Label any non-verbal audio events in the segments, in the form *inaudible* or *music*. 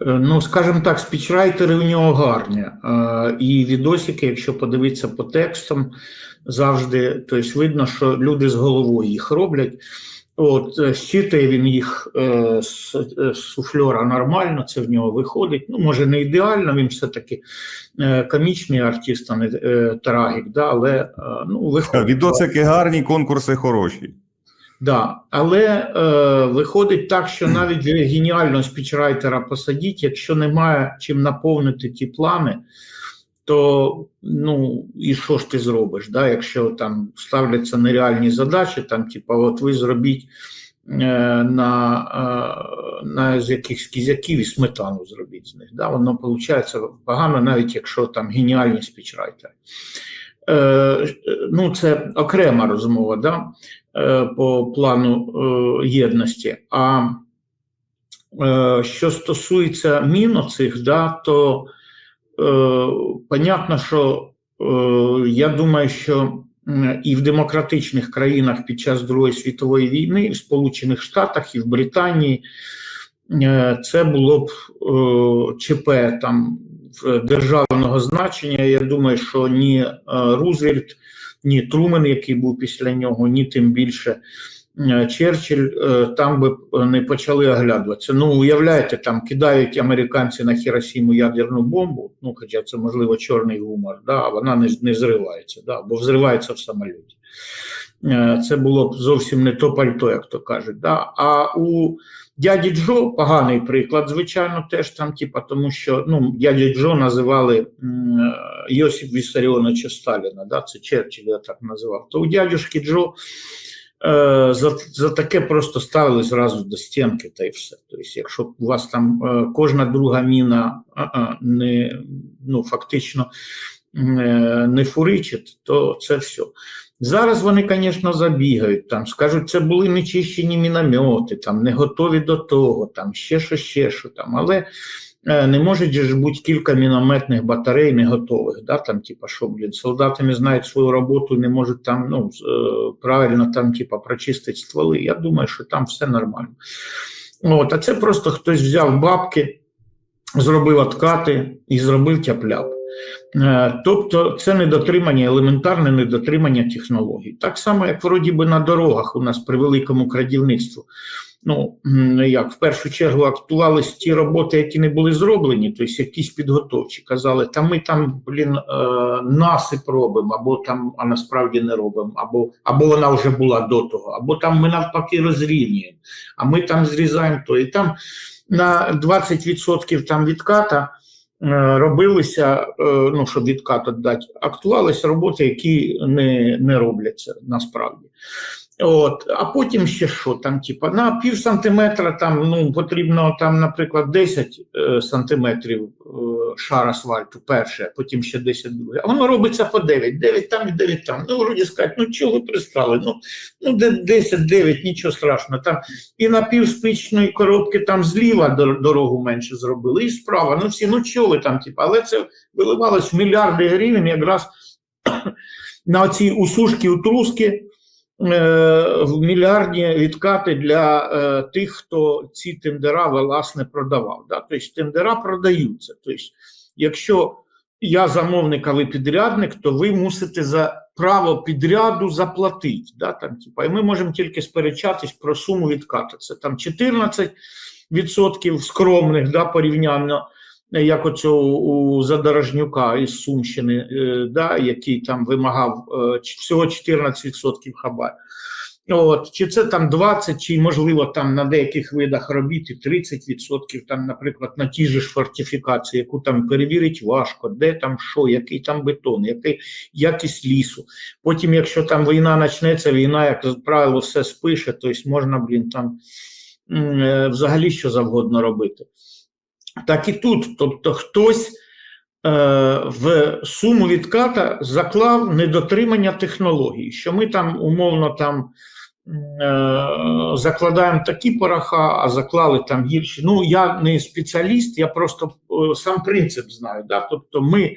Е, Ну, скажімо так, спічрайтери у нього гарні. Е, І відосики, якщо подивитися по текстам, завжди тобто видно, що люди з головою їх роблять. От, е, щитує він їх е, з, е, суфльора нормально, це в нього виходить. Ну, може, не ідеально, він все-таки е, комічний артист, а не е, трагік, да, але е, ну, виходить. Відосики гарні, конкурси хороші. Да, але е, виходить так, що навіть геніального спічрайтера посадіть, якщо немає чим наповнити ті плани, то ну і що ж ти зробиш? Да? Якщо там ставляться нереальні задачі, там, типу, от ви зробіть е, на, е, на з якихось кізяків і сметану зробіть з них. Да? Воно виходить погано, навіть якщо там геніальні спічрайтери. Е, ну, це окрема розмова, да? Е, по плану е, єдності. А е, що стосується мін оцих, да, то понятно, що я думаю, що і в демократичних країнах під час Другої світової війни, і в Сполучених Штатах, і в Британії це було б ЧП там державного значення. Я думаю, що ні Рузвельт, ні Трумен, який був після нього, ні тим більше е, Черчилль е, там би не почали оглядуватися. Ну, уявляєте, там кидають американці на Хіросіму ядерну бомбу, ну, хоча це, можливо, чорний гумор, да, вона не, не зривається, да, бо взривається в самоліті. Е, Це було б зовсім не то пальто, як то кажуть. Да. А у дяді Джо поганий приклад, звичайно, теж там, типа, тому що ну, дяді Джо називали е, Йосип Вісаріоновича Сталіна, да, це Черчилль я так називав. То у дядюшки Джо е, за, за таке просто ставили зразу до стінки та й все. Тобто, якщо у вас там е, кожна друга міна а-а, не, ну, фактично е, не фуричить, то це все. Зараз вони, звісно, забігають, там, скажуть, це були нечищені міномети, там, не готові до того, там, ще що, ще що там. Але е, не може ж бути кілька мінометних батарей не готових. Да? Там, типа, що, блін, солдати не знають свою роботу, не можуть там ну, е, правильно там, типа, прочистити стволи. Я думаю, що там все нормально. От, а це просто хтось взяв бабки, зробив откати і зробив тяп-ляп. Е, Тобто це недотримання, елементарне недотримання технологій. Так само, як вроді би на дорогах у нас при великому крадівництву. Ну, як в першу чергу актувались ті роботи, які не були зроблені, тобто якісь підготовчі. Казали, та ми там, блін, е, насип робимо, або там, а насправді не робимо, або, або вона вже була до того, або там ми навпаки розрівнюємо, а ми там зрізаємо то. І там на 20% там відката робилися, е, ну, щоб відкат дати, актувалися роботи, які не, не робляться насправді. От, а потім ще що там, типа, на пів сантиметра там ну, потрібно там, наприклад, 10 е, сантиметрів е, шар асфальту перше, потім ще 10 друге. А воно робиться по 9, 9 там і 9 там. Ну, вроді сказати, ну чого ви пристали? Ну, ну де 10, 9, нічого страшного. Там і на півспичної коробки там зліва дорогу менше зробили, і справа. Ну всі, ну чого ви там, типу, але це виливалось в мільярди гривень якраз *clears throat* на оці усушки, утруски, мільярдні відкати для е, тих, хто ці тендера власне продавав. Да? Тобто тендера продаються. Тобто, якщо я замовник, а ви підрядник, то ви мусите за право підряду заплатити. Да? Там, типа, і ми можемо тільки сперечатись про суму відкату. Це там 14% скромних да, порівняно як оцього у Задорожнюка із Сумщини, е, да, який там вимагав е, всього 14% хабар. От, чи це там 20, чи можливо там на деяких видах робіт і 30%, там, наприклад, на ті ж фортифікації, яку там перевірить важко, де там що, який там бетон, який якість лісу. Потім, якщо там війна почнеться, війна, як правило, все спише, тобто можна, блін, там е, взагалі що завгодно робити. Так і тут. Тобто хтось е, в суму відката заклав недотримання технологій, що ми там умовно там е, закладаємо такі пороха, а заклали там гірші. Ну, я не спеціаліст, я просто е, сам принцип знаю. Да? Тобто ми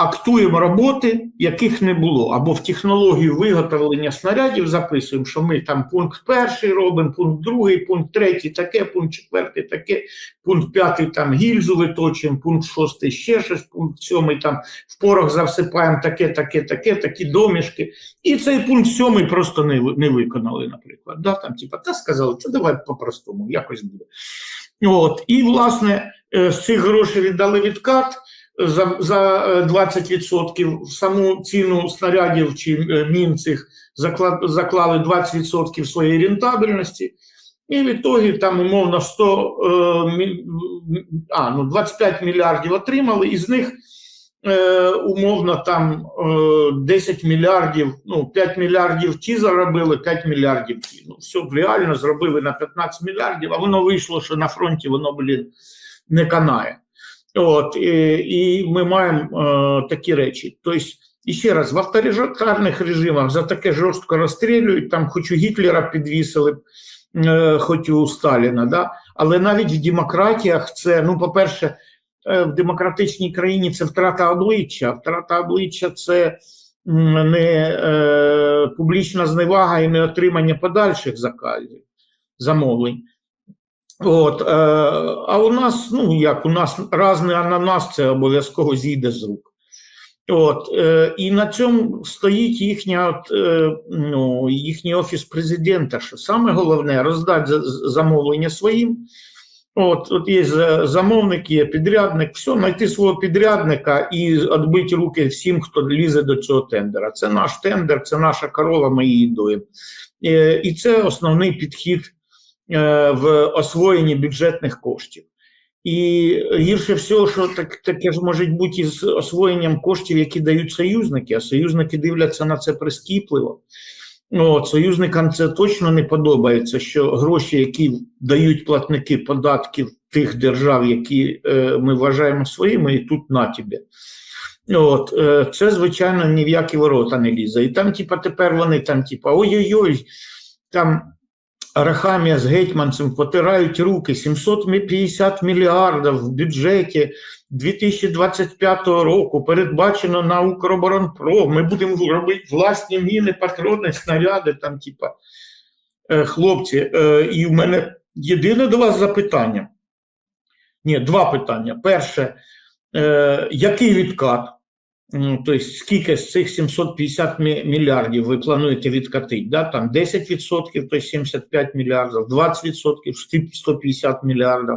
актуємо роботи, яких не було, або в технологію виготовлення снарядів записуємо, що ми там пункт перший робимо, пункт другий, пункт третій, таке, пункт четвертий, таке, пункт п'ятий там гільзу виточуємо, пункт шостий ще щось, пункт сьомий там в порох засипаємо таке, таке, таке, такі домішки. І цей пункт сьомий просто не, не виконали, наприклад. Да, там, типа, та сказали, це давай по-простому, якось буде. От, і, власне, е, з цих грошей віддали відкат за, за е, 20%, в саму ціну снарядів чи е, мін цих заклали 20% своєї рентабельності. І в ітогі там умовно 100, е, а, ну 25 мільярдів отримали, із них е, умовно там е, 10 мільярдів, ну 5 мільярдів ті заробили, 5 мільярдів ті. Ну все реально зробили на 15 мільярдів, а воно вийшло, що на фронті воно, блін, не канає. От, і, ми маємо е, такі речі. Тобто, і ще раз, в авторитарних режимах за таке жорстко розстрілюють, там хоч у Гітлера підвісили, е, хоч у Сталіна, да? але навіть в демократіях це, ну, по-перше, е, в демократичній країні це втрата обличчя. Втрата обличчя це не е, публічна зневага і не отримання подальших заказів, замовлень. От, е, а у нас, ну як у нас разний ананас, це обов'язково зійде з рук. От, е, і на цьому стоїть їхня, от, е, ну, їхній офіс президента, що саме головне роздати за- за- замовлення своїм. От, от є замовник, є підрядник, все, знайти свого підрядника і відбити руки всім, хто лізе до цього тендера. Це наш тендер, це наша корова, ми її доїмо. Е, І це основний підхід в освоєнні бюджетних коштів. І гірше всього, що так, таке ж може бути із освоєнням коштів, які дають союзники, а союзники дивляться на це прискіпливо. От, союзникам це точно не подобається, що гроші, які дають платники податків тих держав, які е, ми вважаємо своїми, і тут на тобі. От, е, це, звичайно, ні в які ворота не лізе. І там, типа, тепер вони там, типа, ой-ой-ой, там Арахамія з гетьманцем потирають руки, 750 мільярдів в бюджеті 2025 року передбачено на Укроборонпром. Ми будемо робити власні міни, патрони, снаряди, там, типа, Е, хлопці, е, і в мене єдине до вас запитання. Ні, два питання. Перше, е, який відкат? Тобто, скільки з цих 750 мільярдів ви плануєте відкатити? Да? Там 10%, то 75 мільярдів, 20%, 150 мільярдів.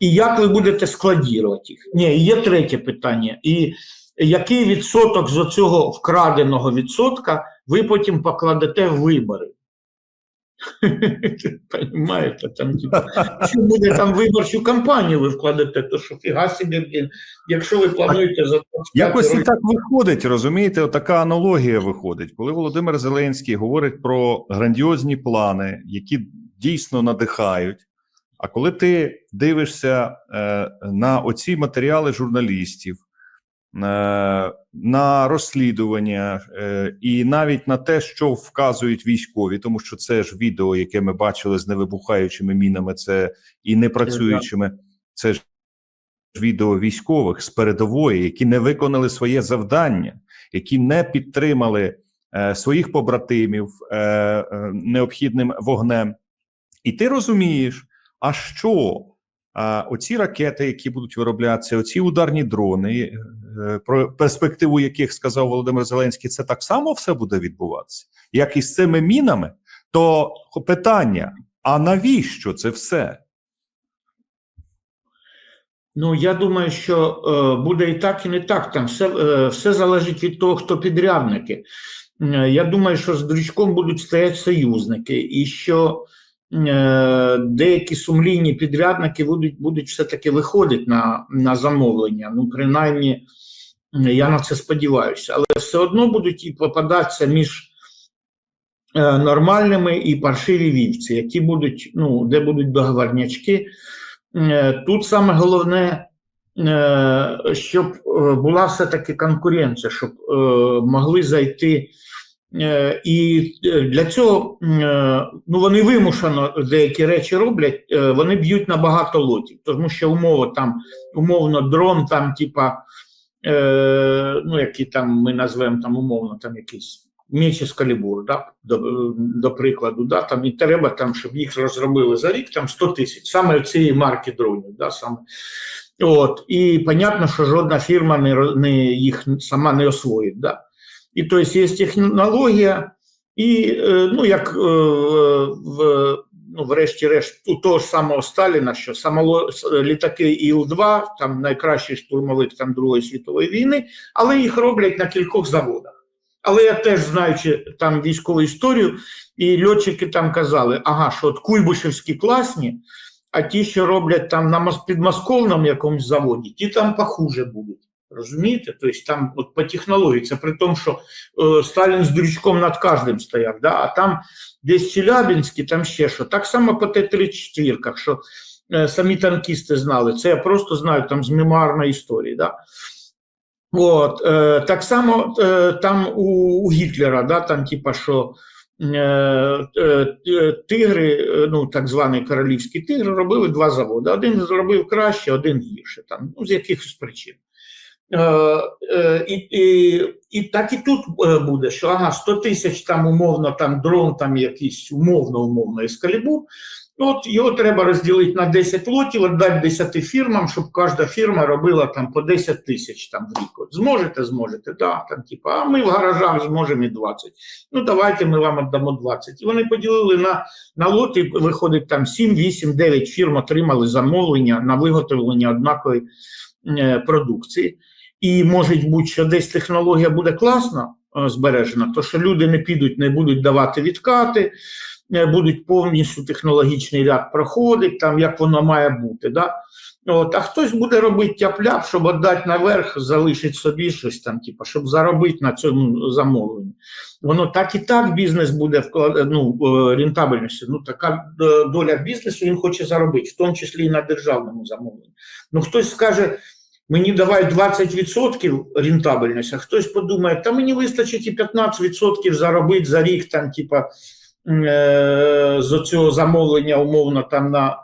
І як ви будете складувати їх? Ні, є третє питання. І який відсоток з цього вкраденого відсотка ви потім покладете в вибори? *laughs* Понимаєте, там, що буде там виборчу кампанію ви вкладете, то що фіга собі, блін, якщо ви плануєте за 25 Якось і так виходить, розумієте, така аналогія виходить, коли Володимир Зеленський говорить про грандіозні плани, які дійсно надихають. А коли ти дивишся е, на оці матеріали журналістів, е, на розслідування е, і навіть на те, що вказують військові, тому що це ж відео, яке ми бачили з невибухаючими мінами, це і не працюючими, це ж відео військових з передової, які не виконали своє завдання, які не підтримали е, своїх побратимів е, е, необхідним вогнем. І ти розумієш, а що а, оці ракети, які будуть вироблятися, оці ударні дрони, про перспективу яких сказав Володимир Зеленський, це так само все буде відбуватися, як і з цими мінами, то питання: а навіщо це все? Ну, я думаю, що е, буде і так, і не так. Там все, е, все залежить від того, хто підрядники. Е, я думаю, що з дрючком будуть стояти союзники, і що е, деякі сумлінні підрядники будуть, будуть все-таки виходити на, на замовлення. Ну, принаймні, я на це сподіваюся. Але все одно будуть і попадатися між е, нормальними і паршиві вівці, які будуть, ну, де будуть договорнячки. Е, Тут саме головне, е, щоб е, була все-таки конкуренція, щоб е, могли зайти. Е, І е, для цього е, ну, вони вимушено деякі речі роблять, вони б'ють на багато лотів, тому що умови там, умовно, дрон там, типа ну, які там ми назвемо там умовно там якийсь меч Ескалібур, да, до, до прикладу, да, там, і треба, там, щоб їх розробили за рік там 100 тисяч, саме цієї марки дронів. Да, саме. От, і понятно, що жодна фірма не, не, їх сама не освоїть. Да. І то есть, є технологія, і е, ну, як е, в, ну, врешті-решт, у того ж самого Сталіна, що самоло, літаки Іл-2, там найкращий штурмовик там, Другої світової війни, але їх роблять на кількох заводах. Але я теж знаючи там військову історію, і льотчики там казали, ага, що от Куйбишевські класні, а ті, що роблять там на підмосковному якомусь заводі, ті там похуже будуть. Розумієте? Тобто там от по технології, це при тому, що е, Сталін з дрючком над кожним стояв, да? а там десь Челябинський, там ще що. Так само по Т-34, що е, самі танкісти знали. Це я просто знаю там з мемуарної історії. Да? От, е, так само е, там у, у Гітлера, да, там, типа, що е, е, е, тигри, ну так званий королівський тигр, робили два заводи. Один зробив краще, один гірше, там, ну, з якихось причин. Е, е, і, і, і так і тут е, буде, що ага, 100 тисяч там умовно, там дрон, там якийсь умовно, умовно ескалібур. От його треба розділити на 10 лотів, віддати 10 фірмам, щоб кожна фірма робила там по 10 тисяч там в рік. От зможете, зможете, да, там, типа, а ми в гаражах зможемо і 20. Ну давайте ми вам віддамо 20. І вони поділили на, на лоти, виходить там 7, 8, 9 фірм отримали замовлення на виготовлення однакової продукції. І може бути, що десь технологія буде класно е, збережена, то що люди не підуть, не будуть давати відкати, е, будуть повністю технологічний ряд проходить, там як воно має бути. Да? От, а хтось буде робити тяп-ляп, щоб віддати наверх, залишить собі щось там, типу, щоб заробити на цьому замовленні. Воно так і так бізнес буде вклад... ну, е, рентабельності. Ну, така доля бізнесу він хоче заробити, в тому числі і на державному замовленні. Ну, хтось скаже, мені давай 20% рентабельність, а хтось подумає, та мені вистачить і 15% заробити за рік, там, типа, е, з цього замовлення умовно там на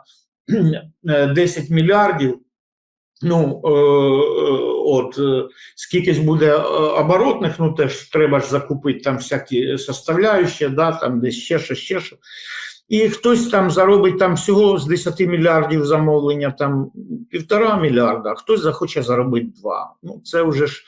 е, 10 мільярдів. Ну, е, е, от, е, скільки буде е, оборотних, ну теж треба ж закупити там всякі составляючі, да, там десь ще що, ще що. І хтось там заробить там всього з 10 мільярдів замовлення там півтора мільярда, хтось захоче заробити два. Ну, це вже ж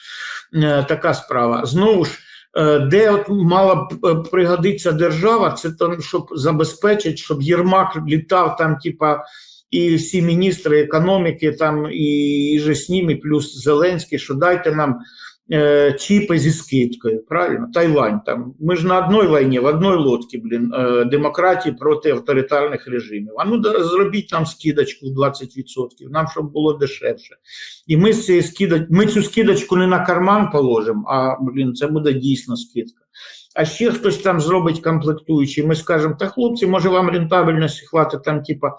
е, така справа. Знову ж, е, де от мала б е, пригодитися держава, це там, щоб забезпечити, щоб Єрмак літав там, типа, і всі міністри економіки, там і, і же з ними, плюс Зеленський, що дайте нам е, чіпи зі скидкою, правильно? Тайвань там. Ми ж на одній війні, в одній лодці, блін, е, демократії проти авторитарних режимів. А ну зробіть нам скидочку в 20%, нам щоб було дешевше. І ми з цієї скидоч... ми цю скидочку не на карман положимо, а блін, це буде дійсно скидка. А ще хтось там зробить комплектуючий, ми скажемо, та хлопці, може вам рентабельності хватить там, типа,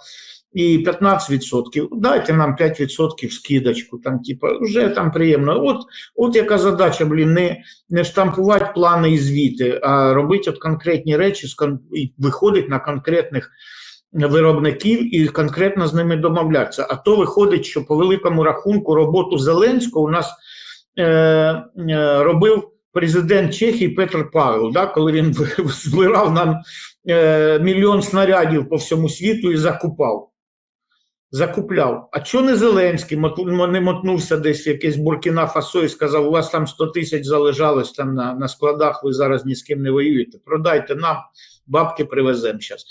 і 15%, дайте нам 5% скидочку, там, типа, вже там приємно. От, от яка задача, блін, не, не штампувати плани і звіти, а робити от конкретні речі і виходить на конкретних виробників і конкретно з ними домовлятися. А то виходить, що по великому рахунку роботу Зеленського у нас е, е, робив президент Чехії Петр Павел, да, коли він *laughs* збирав нам е, мільйон снарядів по всьому світу і закупав. Закупляв. А чого не Зеленський не мотнувся десь в якесь Буркіна Фасо і сказав, у вас там 100 тисяч залежалось там на, на складах, ви зараз ні з ким не воюєте. Продайте нам, бабки привеземо зараз.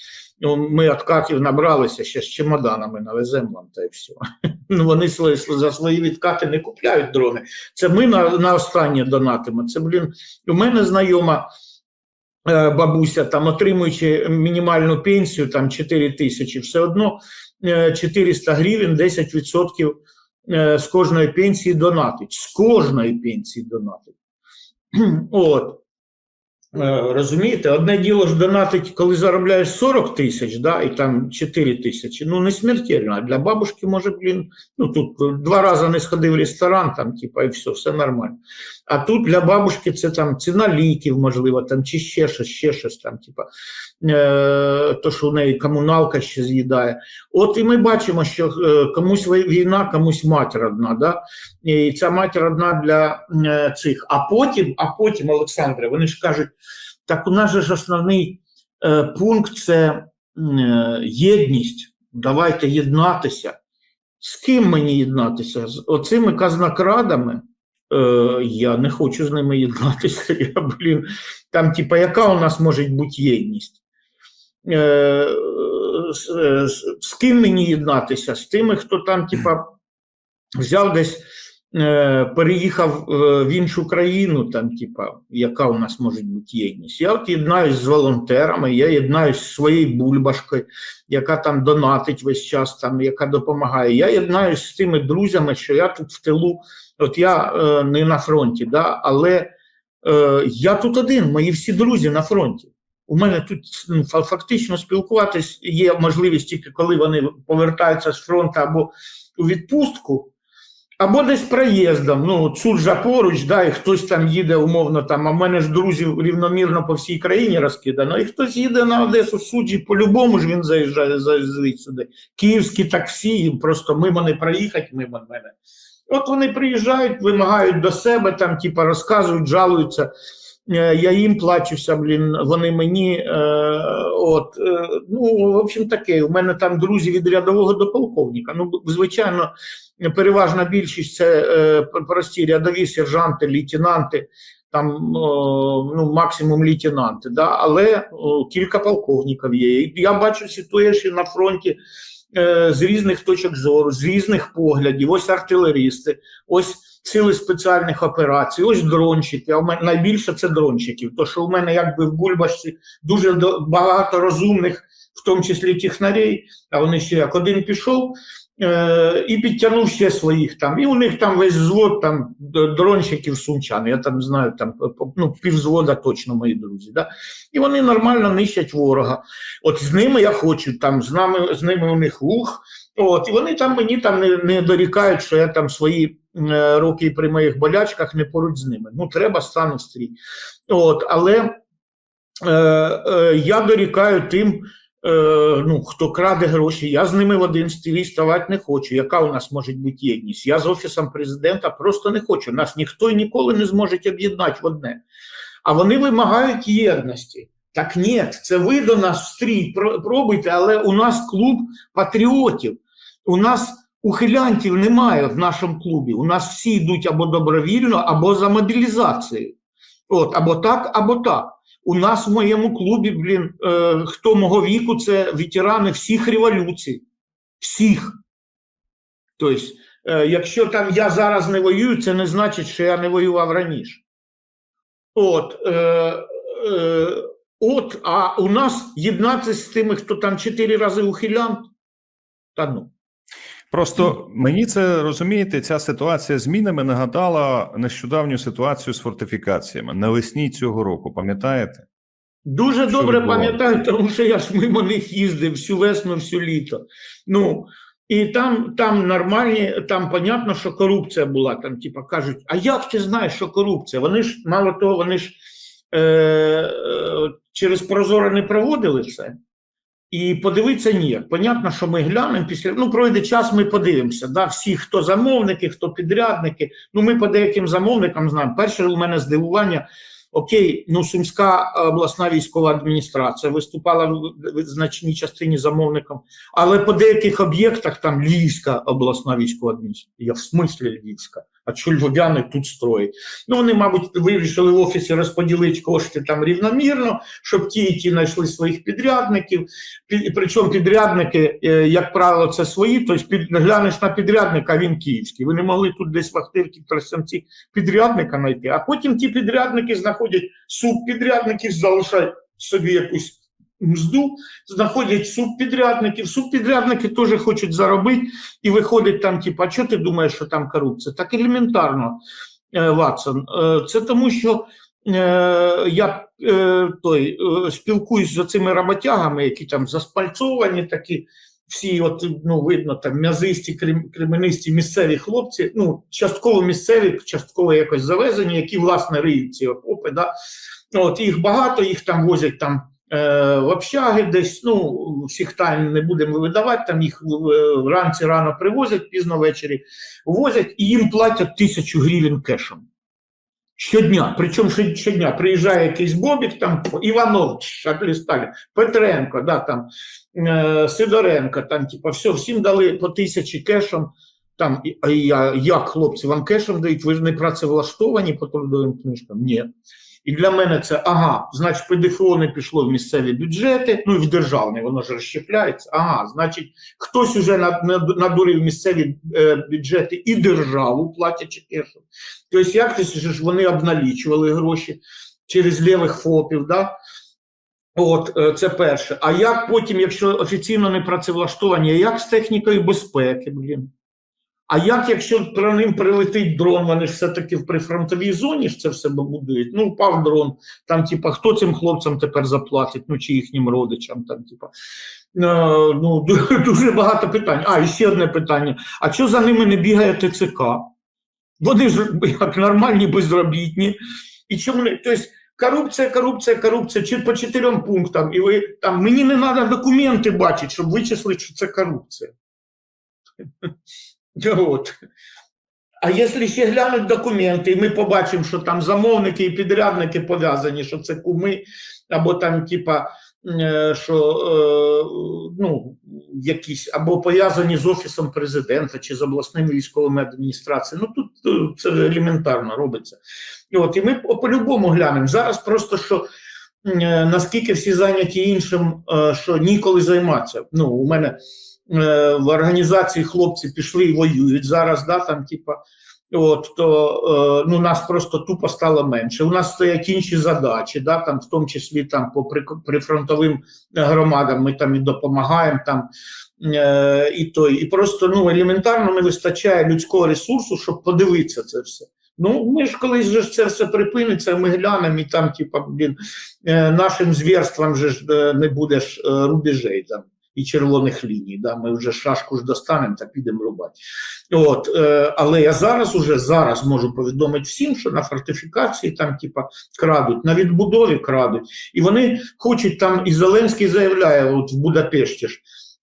Ми від катів набралися, ще з чемоданами навеземо вам та й все. *laughs* Ну, вони за свої відкати не купляють дрони. Це ми на, на останнє донатимо. Це, блін, у мене знайома е, бабуся, там, отримуючи мінімальну пенсію, там 4 тисячі, все одно 400 гривень, 10% е, з кожної пенсії донатить. З кожної пенсії донатить. *clears throat* От. Е, Розумієте, одне діло ж донатить, коли заробляєш 40 тисяч, да, і там 4 тисячі. Ну, не смертельно. А для бабушки, може, блін, ну тут два рази не сходив в ресторан, там, типа, і все, все нормально. А тут для бабушки це там ціна ліків, можливо, там, чи ще щось, ще щось там, типа, е, то, що в неї комуналка ще з'їдає. От і ми бачимо, що е, комусь війна, комусь мать родна, да? і ця мать родна для е, цих. А потім, а потім, Олександре, вони ж кажуть, так у нас же ж основний е, пункт це е, єдність. Давайте єднатися. З ким мені єднатися? З оцими казнокрадами? Е, я не хочу з ними єднатися. *laughs* Я, блін, там, типа, яка у нас може бути єдність? Е, з, е, з, з ким мені єднатися? З тими, хто там, типа, взяв десь, е, переїхав е, в іншу країну, там, типа, яка у нас може бути єдність. Я от єднаюсь з волонтерами, я єднаюсь з своєю бульбашкою, яка там донатить весь час, там, яка допомагає. Я єднаюсь з тими друзями, що я тут в тилу, от я е, не на фронті, да, але е, я тут один, мої всі друзі на фронті. У мене тут ну, фактично спілкуватись є можливість тільки коли вони повертаються з фронту або у відпустку, або десь проїздом. Ну, суджа поруч, да, і хтось там їде умовно там. А в мене ж друзів рівномірно по всій країні розкидано, і хтось їде на Одесу суджі, по-любому ж він заїжджає заїздить сюди. Київські таксі, просто мимо не проїхати, мимо мене. От вони приїжджають, вимагають до себе, там, типа, розказують, жалуються. Е, Я їм плачуся, блін, вони мені. Е, от, е, ну, в общем, таке. У мене там друзі від рядового до полковника. Ну, звичайно, переважна більшість це прості рядові сержанти, лейтенанти, там ну, максимум лейтенанти, да? але о, кілька полковників є. Я бачу ситуацію на фронті з різних точок зору, з різних поглядів. Ось артилерісти, ось сили спеціальних операцій, ось дрончики. А у мене найбільше це дрончиків. То що у мене якби в Бульбашці дуже багато розумних, в тому числі технарей, а вони ще як один пішов. е, І підтягнув ще своїх там. І у них там весь взвод там д- дронщиків сумчан. Я там знаю, там ну, півзвода точно мої друзі. Да? І вони нормально нищать ворога. От з ними я хочу, там з нами з ними у них ух. От, і вони там мені там не, не дорікають, що я там свої е, роки при моїх болячках не поруч з ними. Ну, треба стану стрій. От, але е, е, я дорікаю тим, е, ну, хто краде гроші. Я з ними в один стрій ставати не хочу. Яка у нас може бути єдність? Я з офісом президента просто не хочу. Нас ніхто і ніколи не зможе об'єднати в одне. А вони вимагають єдності. Так ні, це ви до нас в стрій пробуйте, але у нас клуб патріотів. У нас ухилянтів немає в нашому клубі. У нас всі йдуть або добровільно, або за мобілізацією. От, або так, або так. У нас в моєму клубі, блін, е, хто мого віку, це ветерани всіх революцій. Всіх. Тобто, е, якщо там я зараз не воюю, це не значить, що я не воював раніше. От, е, е, от, а у нас єднатися з тими, хто там чотири рази ухилянт. Та ну. Просто мені це розумієте, ця ситуація з мінами нагадала нещодавню ситуацію з фортифікаціями навесні цього року. Пам'ятаєте? Дуже Що добре пам'ятаю, тому що я ж мимо них їздив всю весну, всю літо. Ну, і там, там нормальні, там понятно, що корупція була. Там, типа, кажуть, а як ти знаєш, що корупція? Вони ж, мало того, вони ж е, е, через Прозоро не проводили це. І подивитися ніяк. Понятно, що ми глянемо після. Ну, пройде час, ми подивимося. Да? Всі, хто замовники, хто підрядники. Ну, ми по деяким замовникам знаємо. Перше у мене здивування. Окей, ну Сумська обласна військова адміністрація виступала в в значній частині замовником, але по деяких об'єктах там Львівська обласна військова адміністрація. Я в смислі Львівська. А що львов'яни тут строять? Ну вони, мабуть, вирішили в офісі розподілити кошти там рівномірно, щоб ті і ті знайшли своїх підрядників. Під, причому підрядники, е, як правило, це свої. Тобто під, глянеш на підрядника, він київський. Ви не могли тут десь в Ахтирці, Тростянці підрядника знайти, а потім ті підрядники знаходять субпідрядників, залишають собі якусь мзду, знаходять субпідрядників. Субпідрядники теж хочуть заробити, і виходить там, типу, а що ти думаєш, що там корупція? Так елементарно, е, Ватсон. Е, Це тому, що е, я той, спілкуюсь з цими роботягами, які там заспальцовані такі, всі, от, ну, видно, там м'язисті, крим- кременисті місцеві хлопці, ну, частково місцеві, частково якось завезені, які, власне, риють ці окопи. Да? От, їх багато, їх там возять там е, в общаги десь, ну, всіх тайн не будемо видавати, там їх е, вранці рано привозять, пізно ввечері возять, і їм платять тисячу гривень кешем. Щодня, причому щодня приїжджає якийсь Бобік, там Іванов, Шаклісталі, Петренко, да, там, е, Сидоренко, там, типа, все, всім дали по тисячі кешем. Там, я, як хлопці вам кешем дають, ви ж не працевлаштовані по трудовим книжкам? Ні. І для мене це ага, значить, ПДФО не пішло в місцеві бюджети, ну і в державні, воно ж розщепляється. Ага, значить, хтось уже над- над- надурив місцеві е, бюджети і державу платячи кешем. Тобто, як ж вони обналічували гроші через лівих ФОПів, да? От, е, це перше. А як потім, якщо офіційно не працевлаштовані, як з технікою безпеки, блін? А як, якщо про ним прилетить дрон, вони ж все-таки в прифронтовій зоні ж це все будують. Ну, впав дрон, там, типа, хто цим хлопцям тепер заплатить, ну чи їхнім родичам, там, типа. Е, ну, *laughs* дуже багато питань. А, і ще одне питання: а що за ними не бігає ТЦК? Вони ж як нормальні безробітні. І чому не? Тобто, корупція, корупція, корупція, чи по чотирьом пунктам, і ви там мені не треба документи бачити, щоб вичислити, що це корупція. *laughs* От. А якщо ще глянуть документи, і ми побачимо, що там замовники і підрядники пов'язані, що це куми, або там, типа, е, що е, ну, якісь або пов'язані з офісом президента чи з обласними військовими адміністраціями. Ну тут е, це елементарно робиться. І От, і ми по- по-любому глянемо. Зараз просто що наскільки всі зайняті іншим, що ніколи займатися. Ну, у мене в організації хлопці пішли і воюють зараз, да, там, типа. От, то е, ну, нас просто тупо стало менше. У нас стоять інші задачі, да, там, в тому числі там, по прифронтовим громадам ми там і допомагаємо, там, е, і, той, і просто ну, елементарно не вистачає людського ресурсу, щоб подивитися це все. Ну, ми ж колись же це все припиниться, ми глянемо, і там, типа, блін, е, нашим звірствам же ж е, не буде ж е, рубежей там і червоних ліній. Да? Ми вже шашку ж достанемо та підемо рубати. От, е, але я зараз уже зараз можу повідомити всім, що на фортифікації там, типа, крадуть, на відбудові крадуть. І вони хочуть там, і Зеленський заявляє, от в Будапешті ж.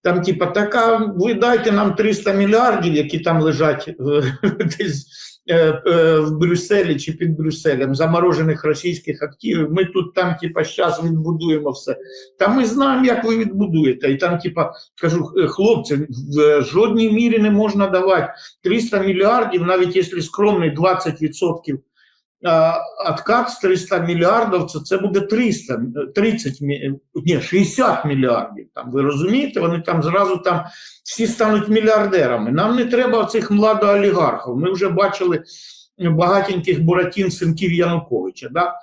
Там, типа, така, ви дайте нам 300 мільярдів, які там лежать е, *laughs* десь е, е, в Брюсселі чи під Брюсселем, заморожених російських активів. Ми тут там, типа, зараз відбудуємо все. Та ми знаємо, як ви відбудуєте. І там, типа, кажу, «Е, хлопці, в жодній мірі не можна давати 300 мільярдів, навіть якщо скромний 20% а, откат з 300 мільярдів, це, це буде 300, е, 30, мі- ні, 60 мільярдів. Там, ви розумієте, вони там зразу там всі стануть мільярдерами. Нам не треба цих младоолігархів. Ми вже бачили багатеньких буратін синків Януковича. Да?